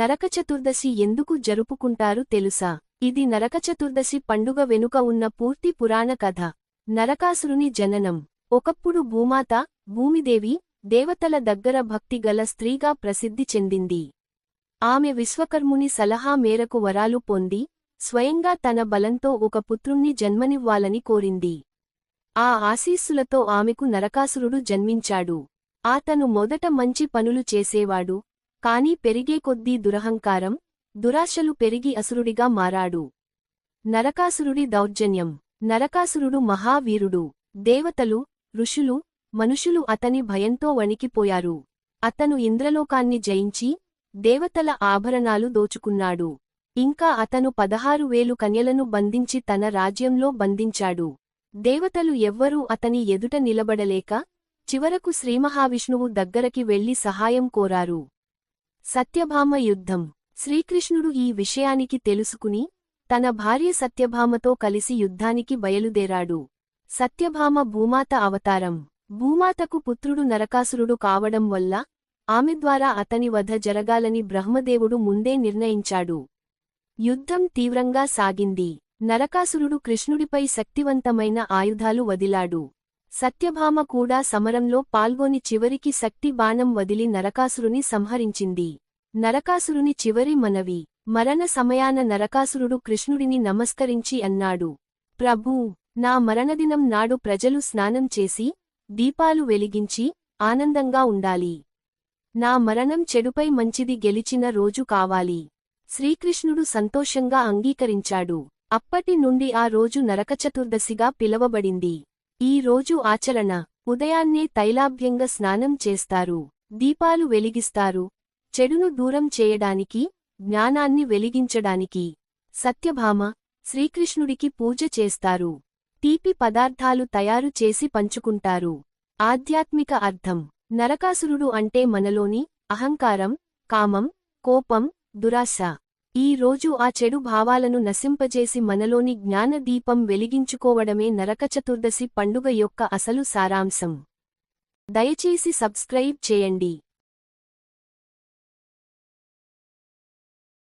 నరక చతుర్దశి ఎందుకు జరుపుకుంటారు తెలుసా? ఇది నరక చతుర్దశి పండుగ వెనుక ఉన్న పూర్తి పురాణ కథ. నరకాసురుని జననం. ఒకప్పుడు భూమాత భూమిదేవి దేవతల దగ్గర భక్తిగల స్త్రీగా ప్రసిద్ధి చెందింది. ఆమె విశ్వకర్ముని సలహా మేరకు వరాలు పొంది స్వయంగా తన బలంతో ఒక పుత్రుణ్ణి జన్మనివ్వాలని కోరింది. ఆ ఆశీస్సులతో ఆమెకు నరకాసురుడు జన్మించాడు. ఆతను మొదట మంచి పనులు చేసేవాడు కాని పెరిగే కొద్దీ దురహంకారం దురాశలు పెరిగి అసురుడిగా మారాడు. నరకాసురుడి దౌర్జన్యం. నరకాసురుడు మహావీరుడు. దేవతలు ఋషులు మనుషులు అతని భయంతో వణికిపోయారు. అతను ఇంద్రలోకాన్ని జయించి దేవతల ఆభరణాలు దోచుకున్నాడు. ఇంకా అతను పదహారు వేలు కన్యలను బంధించి తన రాజ్యంలో బంధించాడు. దేవతలు ఎవ్వరూ అతని ఎదుట నిలబడలేక చివరకు శ్రీమహావిష్ణువు దగ్గరకి వెళ్ళి సహాయం కోరారు. సత్యభామ యుద్ధం. శ్రీకృష్ణుడు ఈ విషయానికి తెలుసుకుని తన భార్య సత్యభామతో కలిసి యుద్ధానికి బయలుదేరాడు. సత్యభామ భూమాత అవతారం. భూమాతకు పుత్రుడు నరకాసురుడు కావడం వల్ల ఆమె ద్వారా అతని వధ జరగాలని బ్రహ్మదేవుడు ముందే నిర్ణయించాడు. యుద్ధం తీవ్రంగా సాగింది. నరకాసురుడు కృష్ణుడిపై శక్తివంతమైన ఆయుధాలు వదిలాడు. సత్యభామ కూడా సమరంలో పాల్గొని చివరికి శక్తి బాణం వదిలి నరకాసురుని సంహరించింది. నరకాసురుని చివరి మనవి. మరణ సమయాన నరకాసురుడు కృష్ణుడిని నమస్కరించి అన్నాడు. ప్రభూ నా మరణదినం నాడు ప్రజలు స్నానం చేసి దీపాలు వెలిగించి ఆనందంగా ఉండాలి. నా మరణం చెడుపై మంచిది గెలిచిన రోజు కావాలి. శ్రీకృష్ణుడు సంతోషంగా అంగీకరించాడు. అప్పటి నుండి ఆ రోజు నరకచతుర్దశిగా పిలవబడింది. ఈ రోజు ఆచరణ. ఉదయాన్నే తైలాభ్యంగ స్నానం చేస్తారు. దీపాలు వెలిగిస్తారు. చెడును దూరం చేయడానికి జ్ఞానాన్ని వెలిగించడానికి. సత్యభామ శ్రీకృష్ణుడికి పూజ చేస్తారు. తీపి పదార్థాలు తయారు చేసి పంచుకుంటారు. ఆధ్యాత్మిక అర్థం. నరకాసురుడు అంటే మనలోని అహంకారం కామం కోపం దురాశ. ఈ రోజు ఆ చెడు భావాలను నశింపజేసి మనలోని జ్ఞానదీపం వెలిగించుకోవడమే నరకచతుర్దశి పండుగ యొక్క అసలు సారాంశం. దయచేసి సబ్స్క్రైబ్ చేయండి.